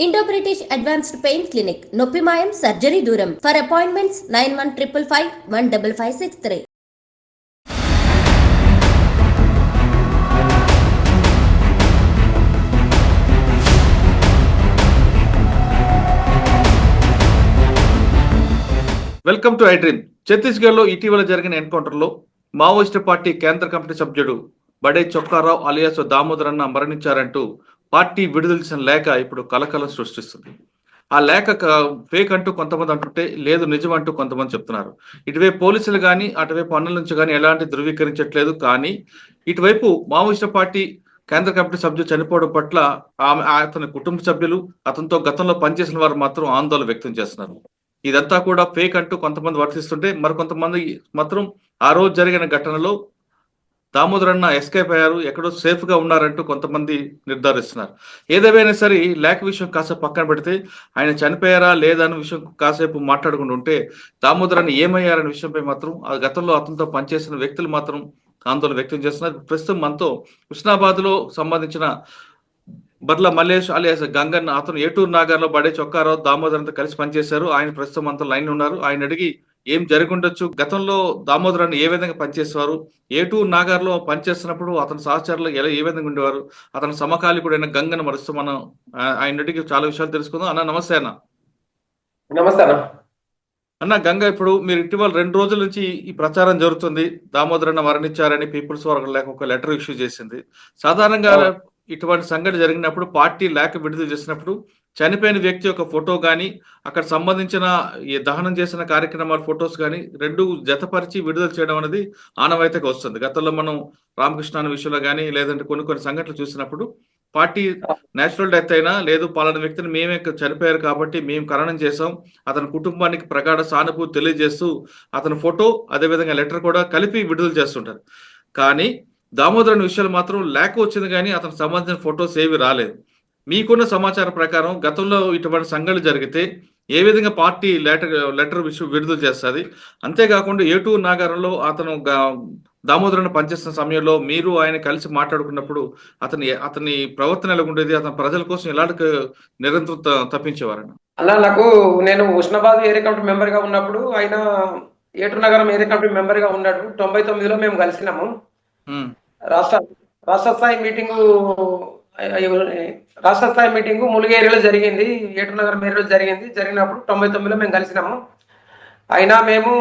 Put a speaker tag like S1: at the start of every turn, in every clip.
S1: Indo British advanced pain clinic నొప్పి మాయం surgery దూరం for appointments nine one triple five one double five six three
S2: welcome to iDream ఛత్తీస్గఢ్లో ఇటీవల జరిగిన ఎన్కౌంటర్లో మావోయిస్ట్ పార్టీ కేంద్ర కమిటీ సభ్యుడు బడే చొక్కారావు అలియాస్ దామోదరన్న మరణించారంటూ పార్టీ విడుదల చేసిన లేఖ ఇప్పుడు కలకలం సృష్టిస్తుంది. ఆ లేఖ ఫేక్ అంటూ కొంతమంది అంటుంటే లేదు నిజం అంటూ కొంతమంది చెప్తున్నారు. ఇటువైపు పోలీసులు కానీ అటువైపు అన్నల నుంచి కానీ ఎలాంటి ధృవీకరించట్లేదు కానీ ఇటువైపు మావోయిస్ట్ పార్టీ కేంద్ర కమిటీ సభ్యులు చనిపోవడం పట్ల ఆమె అతని కుటుంబ సభ్యులు అతనితో గతంలో పనిచేసిన వారు మాత్రం ఆందోళన వ్యక్తం చేస్తున్నారు. ఇదంతా కూడా ఫేక్ అంటూ కొంతమంది వర్తిస్తుంటే మరికొంతమంది మాత్రం ఆ రోజు జరిగిన ఘటనలో దామోదరన్న ఎస్కేప్ అయ్యారు ఎక్కడో సేఫ్గా ఉన్నారంటూ కొంతమంది నిర్ధారిస్తున్నారు. ఏదేమైనా సరే ఈ లేఖ విషయం కాసేపు పక్కన పెడితే ఆయన చనిపోయారా లేదా అన్న విషయం కాసేపు మాట్లాడుకుంటూ ఉంటే దామోదరన్న ఏమయ్యారనే విషయంపై మాత్రం ఆ గతంలో అతనితో పనిచేసిన వ్యక్తులు మాత్రం ఆందోళన వ్యక్తం చేస్తున్నారు. ప్రస్తుతం మనతో హుస్నాబాద్లో సంబంధించిన బర్ల మల్లేష్ అలియాస్ గంగన్న అతను ఏటూరు నాగార్లో బడే చొక్కారావు దామోదరంతో కలిసి పనిచేశారు. ఆయన ప్రస్తుతం అంతా లైన్ ఉన్నారు. ఆయన అడిగి ఏం జరుగుండొచ్చు? గతంలో దామోదరాన్ని ఏ విధంగా పనిచేసేవారు? ఏటూరు నాగార్లో పనిచేస్తున్నప్పుడు అతని సహచరులు ఎలా ఏ విధంగా ఉండేవారు? అతని సమకాలికుడైన గంగను మరుస్తూ మనం ఆ- ఆయన అడిగి చాలా విషయాలు తెలుసుకుందాం. అన్న నమస్తే అన్న.
S3: నమస్తే అన్న.
S2: అన్న గంగ ఇప్పుడు మీరు ఇటీవల రెండు రోజుల నుంచి ఈ ప్రచారం జరుగుతుంది. దామోదరన్న మరణించారని పీపుల్స్ వర్గ లేక ఒక లెటర్ ఇష్యూ చేసింది. సాధారణంగా ఇటువంటి సంఘటన జరిగినప్పుడు పార్టీ లేఖ విడుదల చేసినప్పుడు చనిపోయిన వ్యక్తి యొక్క ఫోటో కానీ అక్కడ సంబంధించిన ఈ దహనం చేసిన కార్యక్రమాల ఫొటోస్ కానీ రెండు జతపరిచి విడుదల చేయడం అనేది ఆనవాయితీగా వస్తుంది. గతంలో మనం రామకృష్ణ విషయంలో కానీ లేదంటే కొన్ని కొన్ని సంఘటనలు చూసినప్పుడు పార్టీ నేచురల్ డెత్ అయినా లేదు పలానా వ్యక్తిని మేమే చనిపోయారు కాబట్టి మేము ఖననం చేసాం అతని కుటుంబానికి ప్రగాఢ సానుభూతి తెలియజేస్తూ అతని ఫోటో అదేవిధంగా లెటర్ కూడా కలిపి విడుదల చేస్తుంటారు. కానీ దామోదరుని విషయాలు మాత్రం లేక వచ్చింది కానీ అతనికి సంబంధించిన ఫొటోస్ ఏవి రాలేదు. మీకున్న సమాచారం ప్రకారం గతంలో ఇటువంటి సంఘటనలు జరిగితే ఏ విధంగా పార్టీ లెటర్ లెటర్ విషయం విడుదల చేస్తుంది? అంతేకాకుండా ఏటూ నాగారంలో అతను దామోదరన్ పనిచేస్తున్న సమయంలో మీరు ఆయన కలిసి మాట్లాడుకున్నప్పుడు అతని అతని ప్రవర్తన ఎలా ఉండేది? అతని ప్రజల కోసం ఎలాంటి నిరంతరం త- తప్పించేవారన్న
S3: అన్న నాకు నేను ఉష్ణబాద్ ఏరియా కమిటీ మెంబర్గా ఉన్నప్పుడు ఆయన ఏటూరు నగరం ఏరియా కమిటీ మెంబర్గా ఉన్నాడు. తొంభై తొమ్మిదిలో మేము కలిసినాము. రాష్ట్ర రాష్ట్ర స్థాయి మీటింగు రాష్ట్ర స్థాయి మీటింగు ములుగు ఏరియాలో జరిగింది ఏటూరు నగరం ఏరియాలో జరిగింది. జరిగినప్పుడు తొంభై తొమ్మిదిలో మేము కలిసినాము. అయినా మేము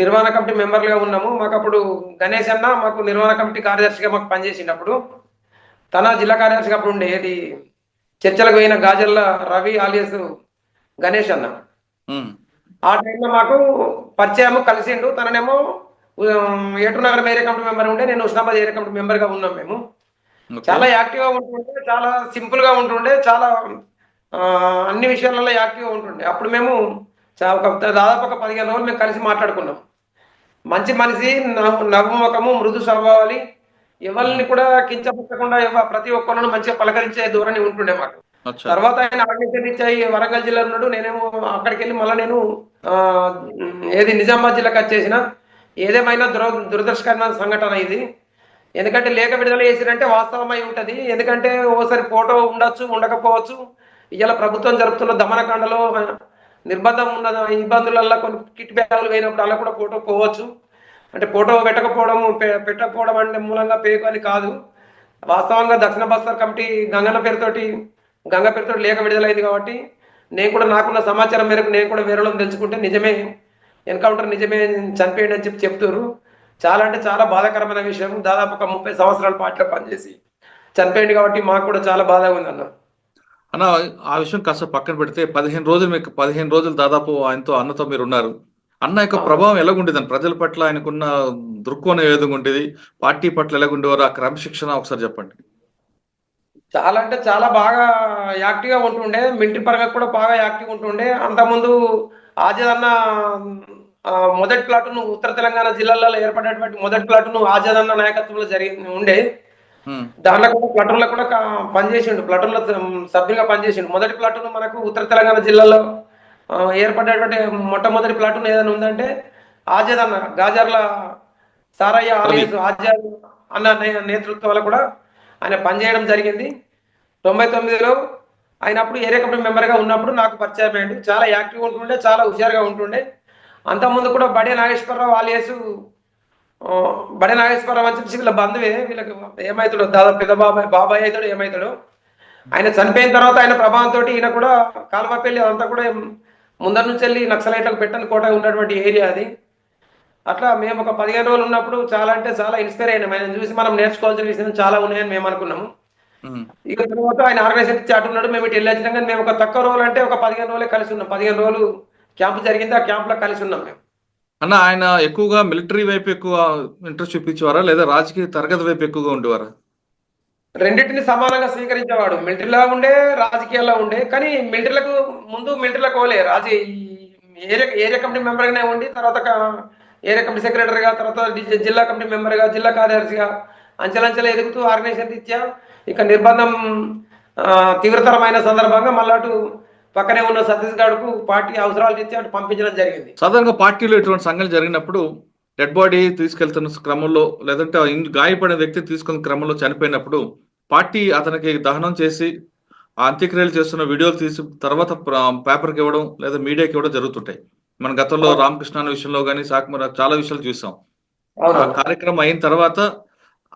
S3: నిర్వహణ కమిటీ మెంబర్లుగా ఉన్నాము. మాకు అప్పుడు గణేష్ అన్న మాకు నిర్వహణ కమిటీ కార్యదర్శిగా మాకు పనిచేసినప్పుడు తన జిల్లా కార్యదర్శిగా అప్పుడు ఉండే ఏది చర్చలకు పోయిన గాజర్ల రవి ఆలియస్ గణేష్ అన్న. ఆ టైంలో మాకు పరిచయము కలిసిండు. తననేమో ఉమ్, ఏటూరు నగరం ఏరియా కమిటీ మెంబర్ ఉండే నేను ఉస్నాబాద్ ఏరియా కమిటీ మెంబర్గా ఉన్నాం మేము. చాలా యాక్టివ్గా ఉంటుండే చాలా సింపుల్గా ఉంటుండే చాలా అన్ని విషయాలలో యాక్టివ్గా ఉంటుండే. అప్పుడు మేము ఒక దాదాపు ఒక పదిహేను రోజులు మేము కలిసి మాట్లాడుకున్నాం. మంచి మనిషి నవ్వు- నవ్వుముఖము మృదు స్వభావాలి ఎవరిని కూడా కించపరచకుండా ప్రతి ఒక్కరిని మంచిగా పలకరించే ధోరణి ఉంటుండే మాకు. తర్వాత ఆయన ఆర్గనైజేషన్ ఇచ్చాయి వరంగల్ జిల్లా ఉన్నాడు. నేనేమో అక్కడికి వెళ్ళి మళ్ళీ నేను ఏది నిజామాబాద్ జిల్లాకి వచ్చేసిన. ఏదేమైనా దుర దురదృష్టకరమైన సంఘటన ఇది. ఎందుకంటే లేఖ విడుదల చేసిరంటే వాస్తవమై ఉంటది. ఎందుకంటే ఓసారి ఫోటో ఉండొచ్చు ఉండకపోవచ్చు. ఇవాళ ప్రభుత్వం జరుపుతున్న దమనకాండలో నిర్బంధం ఉన్న ఇబ్బందులల్లో కొన్ని కిట్ బ్యాగులు పోయినప్పుడు అలా కూడా ఫోటో పోవచ్చు. అంటే ఫోటో పెట్టకపోవడం పెట్టకపోవడం అంటే మూలంగా పేకు అని కాదు. వాస్తవంగా దక్షిణ బస్తర్ కమిటీ గంగన్న పేరుతోటి గంగ పేరుతోటి లేఖ విడుదలైంది కాబట్టి నేను కూడా నాకున్న సమాచారం మేరకు నేను కూడా వేరే తెలుసుకుంటే నిజమే ఎన్కౌంటర్ నిజమే చనిపోయింది అని చెప్పి చెప్తారు చాలా అంటే చాలా బాధాకరమైన విషయం. దాదాపు ఒక ముప్పై సంవత్సరాల పార్టీలో పనిచేసి చనిపోయింది కాబట్టి మాకు కూడా చాలా బాధగా ఉంది అన్న.
S2: అన్న ఆ విషయం కాస్త పక్కన పెడితే పదిహేను రోజులు మీకు పదిహేను రోజులు దాదాపు ఆయనతో అన్నతో మీరు ఉన్నారు. అన్న యొక్క ప్రభావం ఎలాగుండేది అన్న? ప్రజల పట్ల ఆయనకున్న దృక్కోణం ఏ విధంగా ఉండేది? పార్టీ పట్ల ఎలాగుండేవారు? ఆ క్రమశిక్షణ ఒకసారి చెప్పండి.
S3: చాలా అంటే చాలా బాగా యాక్టివ్గా ఉంటుండే. మిలిటరీ పరంగా కూడా బాగా యాక్టివ్ ఉంటుండే. అంతకుముందు ఆజాద్ అన్న మొదటి ప్లాటూన్ ఉత్తర తెలంగాణ జిల్లాలలో ఏర్పడినటువంటి మొదటి ప్లాటూన్ ఆజాద్ అన్న నాయకత్వంలో జరిగి ఉండే. దాంట్లో కూడా ప్లాటూన్లో కూడా పనిచేసిండు ప్లాటూన్లో సభ్యులుగా పనిచేసిండు. మొదటి ప్లాటూన్ మనకు ఉత్తర తెలంగాణ జిల్లాలో ఏర్పడినటువంటి మొట్టమొదటి ప్లాటూన్ ఏదైనా ఉందంటే ఆజాద్ అన్న గాజర్ల సారయ్య ఆలియస్ ఆజాద్ అన్న నేతృత్వంలో కూడా ఆయన పనిచేయడం జరిగింది. తొంభై తొమ్మిదిలో ఆయన అప్పుడు ఏరియా కమిటీ మెంబర్గా ఉన్నప్పుడు నాకు పరిచయం అయ్యాడు చాలా యాక్టివ్గా ఉంటుండే చాలా హుషారుగా ఉంటుండే. అంతకుముందు కూడా బడే నాగేశ్వరరావు ఆలియాసు బడే నాగేశ్వరరావు అని చెప్పేసి వీళ్ళ బంధువే. వీళ్ళకి ఏమవుతాడో దాదాపు పెద్ద బాబాయ్ బాబాయ్ అవుతాడు ఏమవుతాడో ఆయన చనిపోయిన తర్వాత ఆయన ప్రభావంతో ఈయన కూడా కాలువపల్లి అదంతా కూడా ముందర నుంచి వెళ్ళి నక్సలైట్లకు పెట్టని కోట ఉన్నటువంటి ఏరియా అది. అట్లా మేము ఒక పదిహేను రోజులు ఉన్నప్పుడు చాలా అంటే చాలా ఇన్స్పైర్ అయినాం. ఆయన చూసి మనం నేర్చుకోవాల్సిన విషయం చాలా ఉన్నాయని మేము అనుకున్నాము. ఇక తర్వాత ఆయన ఆర్గనైజేషన్ చాట్ ఉన్నాడు మేము ఇటు వెళ్ళొచ్చినాం. కానీ మేము ఒక తక్కువ రోజులు అంటే ఒక పదిహేను రోజులే కలిసి ఉన్నాం. పదిహేను రోజులు క్యాంపు జరిగింది ఆ క్యాంపులో కలిసి ఉన్నాం మేము.
S2: అన్న ఆయన ఎక్కువగా మిలిటరీ వైపు ఎక్కువ ఇంట్రెస్ట్ చూపించేవారా? లేదా రాజకీయ తరగతి వైపు ఎక్కువగా ఉండేవారా?
S3: రెండింటిని సమానంగా స్వీకరించేవాడు. మిలిటరీలో ఉండే రాజకీయాల్లో ఉండే కానీ మిలిటరీలకు ముందు మిలిటరీలకు పోలే. రాజ ఏరియా ఏరియా కమిటీ మెంబర్గానే ఉండి తర్వాత ఏరియా కమిటీ సెక్రటరీగా తర్వాత జిల్లా కమిటీ మెంబర్గా జిల్లా కార్యదర్శిగా అంచెలంచెలు ఎదుగుతూ ఆర్గనైజేషన్ రీత్యా ఇక నిర్బంధం తీవ్రతరమైన సందర్భంగా మళ్ళా అటు పక్కనే ఉన్న ఛత్తీస్గఢ్కు పార్టీ అవసరాల రీత్యా అటు పంపించడం జరిగింది.
S2: సాధారణంగా పార్టీలో ఇటువంటి సంఘటన జరిగినప్పుడు డెడ్ బాడీ తీసుకెళ్తున్న క్రమంలో లేదంటే గాయపడిన వ్యక్తి తీసుకున్న క్రమంలో చనిపోయినప్పుడు పార్టీ అతనికి దహనం చేసి అంత్యక్రియలు చేస్తున్న వీడియోలు తీసి తర్వాత ప్ర- పేపర్కి ఇవ్వడం లేదా మీడియాకి ఇవ్వడం జరుగుతుంటాయి. మన గతంలో రామకృష్ణ విషయంలో కానీ సాకుమర చాలా విషయాలు చూసాం. ఆ కార్యక్రమం అయిన తర్వాత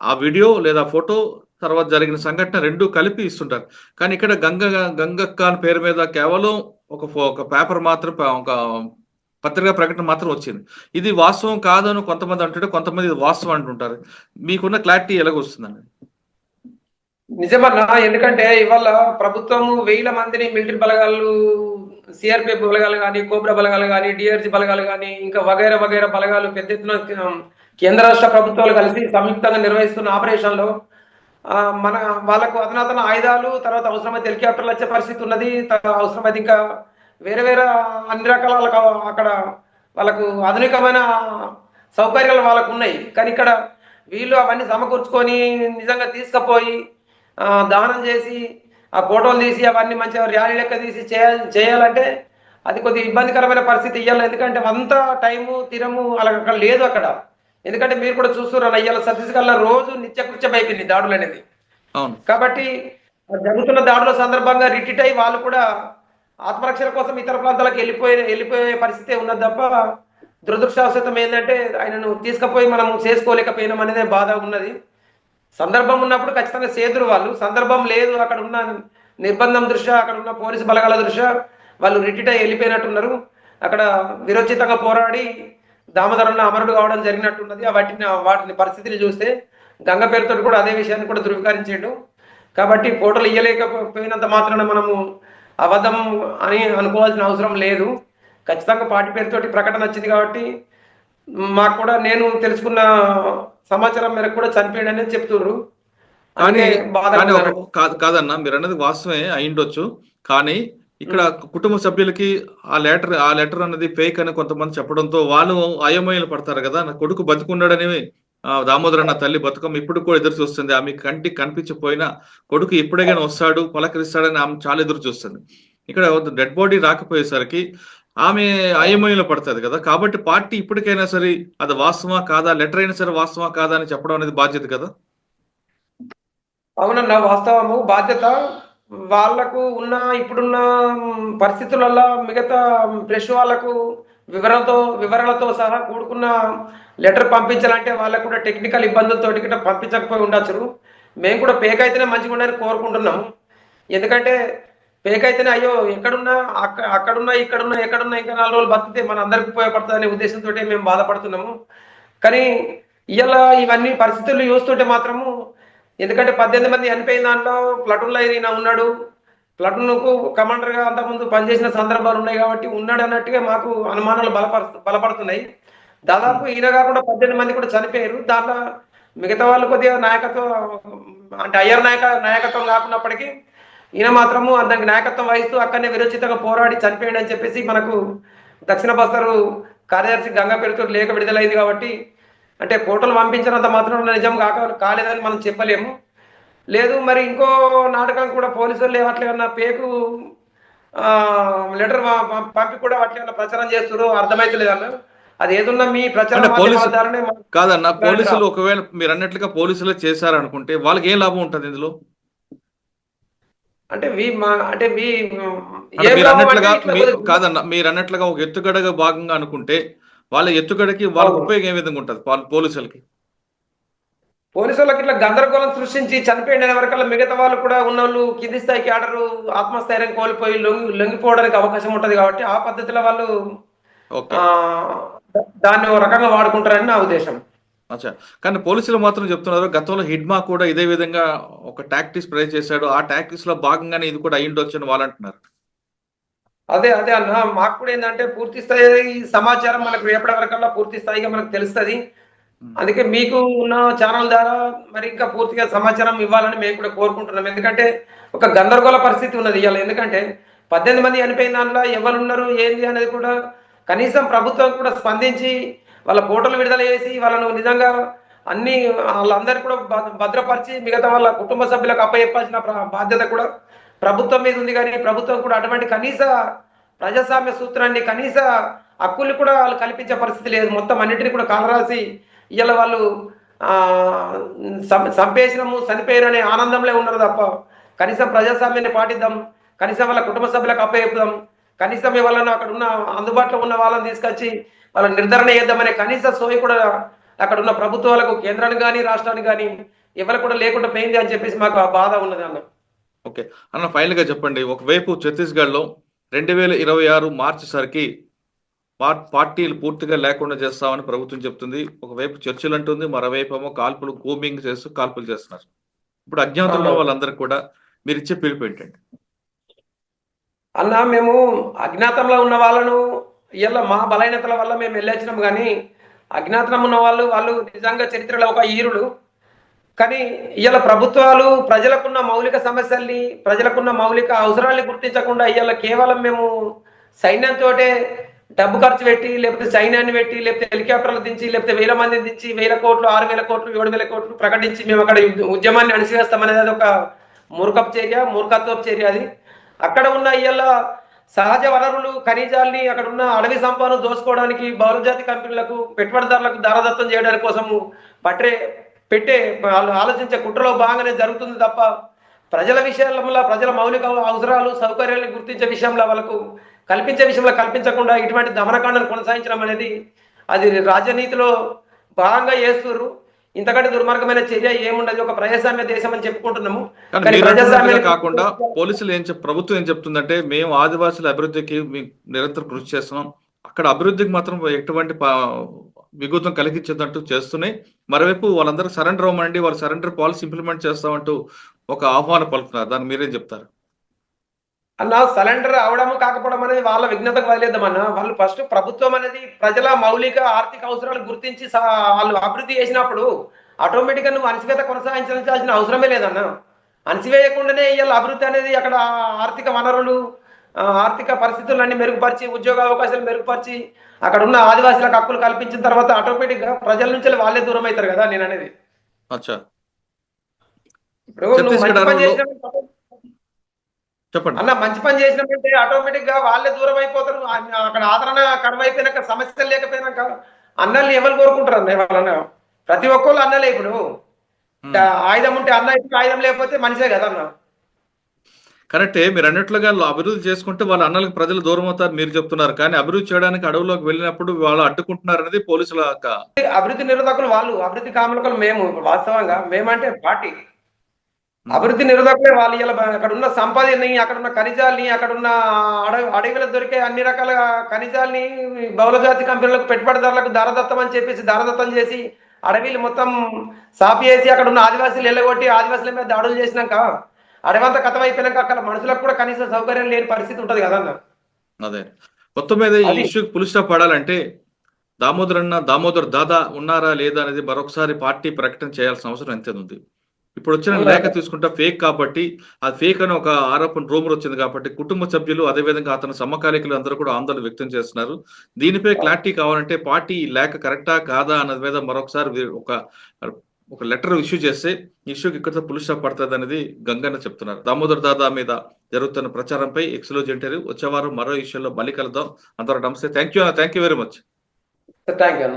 S2: ఆ వీడియో లేదా ఫోటో తర్వాత జరిగిన సంఘటన రెండు కలిపి ఇస్తుంటారు. కానీ ఇక్కడ గంగ గంగక్క అని పేరు మీద కేవలం ఒక ఒక పేపర్ మాత్రం ఒక పత్రికా ప్రకటన మాత్రం వచ్చింది. ఇది వాస్తవం కాదని కొంతమంది అంటుంటే కొంతమంది ఇది వాస్తవం అంటుంటారు. మీకున్న క్లారిటీ ఎలాగొస్తుందండి
S3: నిజమన్నా ఎందుకంటే ఇవాళ ప్రభుత్వం వేల మందిని మిలిటరీ బలగాలు సిఆర్పిఎఫ్ బలగాలు కానీ కోబ్రా బలగాలు కానీ డిఆర్జి బలగాలు కానీ ఇంకా వగైరా వగైరా బలగాలు పెద్ద ఎత్తున కేంద్ర రాష్ట్ర ప్రభుత్వాలు కలిసి సంయుక్తంగా నిర్వహిస్తున్న ఆపరేషన్లో మన వాళ్ళకు అధునాతన ఆయుధాలు తర్వాత అవసరమైతే హెలికాప్టర్లు వచ్చే పరిస్థితి ఉన్నది. అవసరమైతే ఇంకా వేరే వేరే అన్ని రకాల వాళ్ళకు అక్కడ వాళ్ళకు ఆధునికమైన సౌకర్యాలు వాళ్ళకు ఉన్నాయి. కానీ ఇక్కడ వీళ్ళు అవన్నీ సమకూర్చుకొని నిజంగా తీసుకుపోయి దానం చేసి ఆ ఫోటోలు తీసి అవన్నీ మంచిగా ర్యాలీ లెక్క తీసి చేయాలి చేయాలంటే అది కొద్దిగా ఇబ్బందికరమైన పరిస్థితి ఇవ్వాలి ఎందుకంటే అంత టైము తీరము అలా అక్కడ లేదు అక్కడ. ఎందుకంటే మీరు కూడా చూస్తున్నారు ఇవాళ ఛత్తీస్గఢ్లో రోజు నిత్యకృత్యం అయిపోయింది దాడులు అనేది. కాబట్టి జరుగుతున్న దాడుల సందర్భంగా రిటిట్ అయి వాళ్ళు కూడా ఆత్మరక్షణ కోసం ఇతర ప్రాంతాలకు వెళ్ళిపోయే వెళ్ళిపోయే పరిస్థితి ఉన్నది తప్ప దురదృష్టవశాతం ఏంటంటే ఆయనను తీసుకుపోయి మనం చేసుకోలేకపోయినాం అనేది బాధ ఉన్నది. సందర్భం ఉన్నప్పుడు ఖచ్చితంగా సేతురు వాళ్ళు. సందర్భం లేదు అక్కడ ఉన్న నిర్బంధం దృష్ట్యా అక్కడ ఉన్న పోలీసు బలగాల దృష్ట్యా వాళ్ళు రిటిట్ అయి వెళ్ళిపోయినట్టున్నారు. అక్కడ విరోచితంగా పోరాడి దామోదరంలో అమరుడు కావడం జరిగినట్టున్నది. వాటిని వాటిని పరిస్థితులు చూస్తే గంగ పేరుతో కూడా అదే విషయాన్ని కూడా ధృవీకరించాడు. కాబట్టి ఫోటోలు ఇయ్యలేకపోయినంత మాత్రాన మనము అబద్ధం అని అనుకోవాల్సిన అవసరం లేదు. ఖచ్చితంగా పార్టీ పేరుతోటి ప్రకటన వచ్చింది కాబట్టి మాకు కూడా నేను తెలుసుకున్న సమాచారం మేరకు కూడా చనిపోయాడు అనేది చెప్తుర్రు.
S2: కానీ కాదన్న మీరు అన్నది వాస్తవమే అయిండొచ్చు కానీ ఇక్కడ కుటుంబ సభ్యులకి ఆ లెటర్ ఆ లెటర్ అన్నది ఫేక్ అని కొంతమంది చెప్పడంతో వాళ్ళు అయోమయాలు పడతారు కదా. నా కొడుకు బతుకున్నాడని దామోదర్ అన్న తల్లి బతుకమ్మ ఇప్పుడు కూడా ఎదురు చూస్తుంది. ఆమె కంటికి కనిపించకపోయినా కొడుకు ఎప్పుడైనా వస్తాడు పలకరిస్తాడని ఆమె చాలా ఎదురు చూస్తుంది. ఇక్కడ డెడ్ బాడీ రాకపోయేసరికి ఆమె అయోమయంలో పడుతుంది కదా. కాబట్టి పార్టీ ఇప్పటికైనా సరే అది వాస్తవా కాదా లెటర్ అయినా సరే వాస్తవా కాదా అని చెప్పడం అనేది బాధ్యత కదా?
S3: అవునన్నా వాస్తవము బాధ్యత వాళ్ళకు ఉన్న ఇప్పుడున్న పరిస్థితులలో మిగతా ప్రెస్ వాళ్ళకు వివరణతో వివరణలతో సహా కూడుకున్న లెటర్ పంపించాలంటే వాళ్ళకు కూడా టెక్నికల్ ఇబ్బందులతో గిట్ట పంపించకపోయి ఉండొచ్చు. మేము కూడా పేక్ అయితేనే మంచిగా ఉండాలని కోరుకుంటున్నాము ఎందుకంటే పేక్ అయితేనే అయ్యో ఎక్కడున్నా అక్క అక్కడున్నా ఇక్కడున్నా ఎక్కడున్నా ఇంకా నాలుగు రోజులు బతికితే మన అందరికి ఉపయోగపడుతుంది అనే ఉద్దేశంతో మేము బాధపడుతున్నాము. కానీ ఇలా ఇవన్నీ పరిస్థితులు చూస్తుంటే మాత్రము ఎందుకంటే పద్దెనిమిది మంది చనిపోయిన దాంట్లో ప్లటూన్లో ఈయన ఉన్నాడు. ప్లటూన్కు కమాండర్గా అంతకుముందు పనిచేసిన సందర్భాలు ఉన్నాయి కాబట్టి ఉన్నాడు అన్నట్టుగా మాకు అనుమానాలు బలపరు బలపడుతున్నాయి. దాదాపు ఈయన కాకుండా పద్దెనిమిది మంది కూడా చనిపోయారు. దాంట్లో మిగతా వాళ్ళు కొద్దిగా నాయకత్వం అంటే అయ్యర్ నాయక నాయకత్వం కాకున్నప్పటికీ ఈయన మాత్రము దానికి నాయకత్వం వహిస్తూ అక్కడనే విరోచితంగా పోరాడి చనిపోయాడు అని చెప్పేసి మనకు దక్షిణ బస్తరు కార్యదర్శి గంగా పేరుతో లేఖ విడుదలైంది కాబట్టి అంటే ఫోటోలు పంపించినంత మాత్రం నిజం కాక కాలేదని మనం చెప్పలేము. లేదు మరి ఇంకో నాటకం కూడా పోలీసులు అట్లా పేకు లెటర్ పంపి కూడా అట్లా ప్రచారం చేస్తారు అర్థమైతలేదు అన్న. అది ఏదున్నా మీ ప్రచారం
S2: కాదన్న పోలీసులు ఒకవేళ మీరు అన్నట్లుగా పోలీసులు చేశారనుకుంటే వాళ్ళకి ఏం లాభం ఉంటుంది ఇందులో?
S3: అంటే అంటే
S2: మీరు అన్నట్లుగా కాదన్న మీరు అన్నట్లుగా ఒక ఎత్తుగడగా భాగంగా అనుకుంటే వాళ్ళ ఎత్తుగడకి వాళ్ళకి. ఉపయోగం ఏ విధంగా ఉంటుంది? వాళ్ళ పోలీసులకి?
S3: పోలీసు వాళ్ళకి ఇట్లా గందరగోళం సృష్టించి చనిపోయిన వరకల్లా మిగతా వాళ్ళు కూడా ఉన్న వాళ్ళు కింది స్థాయికి ఆడరు ఆత్మస్థైర్యం కోల్పోయి లొంగి లొంగిపోవడానికి అవకాశం ఉంటది కాబట్టి ఆ పద్ధతిలో వాళ్ళు దాన్ని ఒక రకంగా వాడుకుంటారని నా ఉద్దేశం.
S2: అచ్చా. కానీ పోలీసులు మాత్రం చెప్తున్నారు గతంలో హిడ్మా కూడా ఇదే విధంగా ఒక టాక్టిక్స్ ప్రే చేశాడు. ఆ టాక్టిక్స్లో భాగంగానే ఇది కూడా అయ్యిండొచ్చు అని వాళ్ళు అంటున్నారు.
S3: అదే అదే అన్న మాకు కూడా ఏంటంటే పూర్తి స్థాయి సమాచారం మనకు రేపటి వరకల్లా పూర్తి స్థాయిగా మనకు తెలుస్తుంది. అందుకే మీకు ఉన్న ఛానల్ ద్వారా మరి ఇంకా పూర్తిగా సమాచారం ఇవ్వాలని మేము కూడా కోరుకుంటున్నాం. ఎందుకంటే ఒక గందరగోళ పరిస్థితి ఉన్నది ఇవాళ. ఎందుకంటే పద్దెనిమిది మంది చనిపోయిన దాంట్లో ఎవరు ఉన్నారు ఏంది అనేది కూడా కనీసం ప్రభుత్వం కూడా స్పందించి వాళ్ళ ఫోటోలు విడుదల చేసి వాళ్ళను నిజంగా అన్ని వాళ్ళందరూ కూడా భద్ర- భద్రపరిచి మిగతా వాళ్ళ కుటుంబ సభ్యులకు అప్పచెప్పాల్సిన బాధ్యత కూడా ప్రభుత్వం మీద ఉంది కానీ ప్రభుత్వం కూడా అటువంటి కనీస ప్రజాస్వామ్య సూత్రాన్ని కనీస హక్కులు కూడా వాళ్ళు కల్పించే పరిస్థితి లేదు. మొత్తం అన్నింటినీ కూడా కాలరాసి ఇవాళ వాళ్ళు ఆ, సం- చనిపోయారు అనే ఆనందంలో ఉన్నారు తప్ప కనీసం ప్రజాస్వామ్యాన్ని పాటిద్దాం కనీసం వాళ్ళ కుటుంబ సభ్యులకు అప్పచెప్పుదాం కనీసం వాళ్ళను అక్కడ ఉన్న అందుబాటులో ఉన్న వాళ్ళని తీసుకొచ్చి వాళ్ళ నిర్ధారణ చేద్దామనే కనీస సోయి కూడా అక్కడ ఉన్న ప్రభుత్వాలకు కేంద్రానికి కానీ రాష్ట్రానికి కానీ ఎవరు కూడా లేకుండా పోయింది అని చెప్పేసి మాకు ఆ బాధ ఉన్నది అన్న.
S2: ఓకే. అన్న ఫైనల్గా చెప్పండి. ఒకవైపు ఛత్తీస్గఢ్లో రెండు వేల ఇరవై ఆరు మార్చి సరికి పార్టీలు పూర్తిగా లేకుండా చేస్తామని ప్రభుత్వం చెప్తుంది. ఒకవైపు చర్చలు అంటుంది మరోవైపు ఏమో కాల్పులు కూమింగ్ చేస్తూ కాల్పులు చేస్తున్నారు. ఇప్పుడు అజ్ఞాతంలో. వాళ్ళందరికీ కూడా మీరు ఇచ్చే పిలుపు ఏంటండి?
S3: అన్న మేము అజ్ఞాతంలో ఉన్న వాళ్ళను ఇవాళ మా బలహీనతల వల్ల మేము వెళ్ళొచ్చినాం కానీ అజ్ఞాతం ఉన్న వాళ్ళు వాళ్ళు నిజంగా చరిత్రలో ఒక ఈరులు కానీ ఇవాళ ప్రభుత్వాలు ప్రజలకున్న మౌలిక సమస్యల్ని ప్రజలకున్న మౌలిక అవసరాల్ని గుర్తించకుండా ఇవాళ కేవలం మేము సైన్యంతో డబ్బు ఖర్చు పెట్టి లేకపోతే సైన్యాన్ని పెట్టి లేకపోతే హెలికాప్టర్లు దించి లేకపోతే వేల మందిని దించి వేల కోట్లు ఆరు వేల కోట్లు ఏడు వేల కోట్లు ప్రకటించి మేము అక్కడ ఉద్యమాన్ని అణిసివేస్తామనేది అది ఒక మూర్ఖపు చర్య మూర్ఖత్వపు చర్య అది. అక్కడ ఉన్న ఇవాళ సహజ వనరులు ఖనిజాల్ని అక్కడ ఉన్న అడవి సంపదను దోసుకోవడానికి బహుళజాతి కంపెనీలకు పెట్టుబడిదారులకు దారదత్తం చేయడానికి కోసము పట్టే పెట్టే వాళ్ళు ఆలోచించే కుట్రలో భాగంగానే జరుగుతుంది తప్ప ప్రజల విషయాల్లో ప్రజల మౌలిక అవసరాలు సౌకర్యాలను గుర్తించే విషయంలో వాళ్ళకు కల్పించే విషయంలో కల్పించకుండా ఇటువంటి దమనకాండను కొనసాగించడం అనేది అది రాజనీతిలో భాగంగా చేస్తున్నారు ఇంతకంటే దుర్మార్గమైన చర్య ఏముండదు. ఒక ప్రజాస్వామ్య దేశం అని చెప్పుకుంటున్నాము. ప్రజాస్వామ్యానికి-
S2: కాకుండా పోలీసులు ఏం ప్రభుత్వం ఏం చెప్తుందంటే మేము ఆదివాసుల అభివృద్ధికి నిరంతరం కృషి చేస్తున్నాం. అక్కడ అభివృద్ధికి మాత్రం ఎటువంటి విఘాతం కలిగించదంటూ చేస్తున్నాయి. మరోవైపు వాళ్ళందరూ సరెండర్ అవ్వమండి వాళ్ళు సరెండర్ పాలసీ ఇంప్లిమెంట్ చేస్తామంటూ ఒక ఆహ్వానం పలుకుతున్నారు. దాన్ని మీరేం చెప్తారు?
S3: అన్న సరెండర్ అవడము కాకపోవడం అనేది వాళ్ళ విఘ్నతకు వదిలేద్దామన్న వాళ్ళు ఫస్ట్ ప్రభుత్వం అనేది ప్రజల మౌలిక ఆర్థిక అవసరాలు గుర్తించి వాళ్ళు అభివృద్ధి చేసినప్పుడు ఆటోమేటిక్గా నువ్వు అణచివేత కొనసాగించాల్సిన అవసరమే లేదన్న. అణచివేయకుండానే ఇవాళ అభివృద్ధి అనేది అక్కడ ఆర్థిక వనరులు ఆర్థిక పరిస్థితులన్నీ మెరుగుపరిచి ఉద్యోగ అవకాశాలు మెరుగుపరిచి అక్కడ ఉన్న ఆదివాసులకు హక్కులు కల్పించిన తర్వాత ఆటోమేటిక్గా ప్రజల నుంచి వాళ్ళే దూరం అవుతారు కదా నేను అనేది.
S2: చెప్పండి.
S3: అన్న మంచి పని చేసినప్పుడు ఆటోమేటిక్గా వాళ్ళే దూరం అయిపోతారు అక్కడ ఆదరణ కరువైపోయినాక సమస్యలు లేకపోయినాక అన్నల్ని ఎవరు కోరుకుంటారు అన్న వాళ్ళన్న ప్రతి ఒక్కళ్ళు అన్నలే ఇప్పుడు. ఆయుధం ఉంటే అన్న ఇప్పుడు ఆయుధం లేకపోతే మనిషే కదా అన్న.
S2: కరెక్టే మీరు అన్నట్లుగా అభివృద్ధి చేసుకుంటే వాళ్ళ అన్నలకు ప్రజలు దూరం అవుతారు మీరు చెప్తున్నారు. కానీ అభివృద్ధి చేయడానికి అడవులోకి వెళ్ళినప్పుడు వాళ్ళు అడ్డుకుంటున్నారు అనేది పోలీసుల
S3: అభివృద్ధి నిరోధకులు వాళ్ళు అభివృద్ధి కాములకులు మేము వాస్తవంగా మేమంటే పార్టీ. అభివృద్ధి నిరోధకులే వాళ్ళు ఇలా అక్కడ ఉన్న సంపదని అక్కడ ఉన్న ఖనిజాల్ని అక్కడ ఉన్న అడవి అడవిలో దొరికే అన్ని రకాల ఖనిజాల్ని బహుళజాతి కంపెనీలకు పెట్టుబడిదారులకు దారదత్తం అని చెప్పేసి దారదత్తం చేసి అడవిలు మొత్తం సాపి చేసి అక్కడ ఉన్న ఆదివాసీలు ఎల్లగొట్టి ఆదివాసుల మీద దాడులు చేసినాక అడవంతా కథం అయిపోయినాక అక్కడ మనుషులకు కూడా కనీస సౌకర్యం లేని పరిస్థితి ఉంటది కదన్న
S2: అదే. మొత్తం మీద ఈ
S3: అది-
S2: ఇష్యూకి పడాలంటే దామోదర్ అన్న దామోదర్ దాదా ఉన్నారా లేదా అనేది మరొకసారి పార్టీ ప్రకటన చేయాల్సిన అవసరం ఎంత ఉంది. ఇప్పుడు వచ్చిన? లేఖ తీసుకుంటే ఫేక్ కాబట్టి ఆ ఫేక్ అని ఒక ఆరోపణ రూమర్ వచ్చింది కాబట్టి కుటుంబ సభ్యులు అదేవిధంగా అతని సమకాలీకులు అందరూ కూడా ఆందోళన వ్యక్తం చేస్తున్నారు. దీనిపై క్లారిటీ కావాలంటే పార్టీ ఈ లేఖ కరెక్టా కాదా అన్నది మీద మరొకసారి ఒక ఒక లెటర్ ఇష్యూ చేస్తే ఇష్యూకి ఇక్కడ పులి స్టాప్ పడుతుంది అనేది గంగన్న చెప్తున్నారు. దామోదర్ దాదా మీద జరుగుతున్న ప్రచారంపై ఎక్స్లో జంటారు వచ్చేవారు మరో విషయంలో మళ్ళీ కలుద్దాం అందరూ నమస్తే. Thank you thank you very much.
S3: Thank you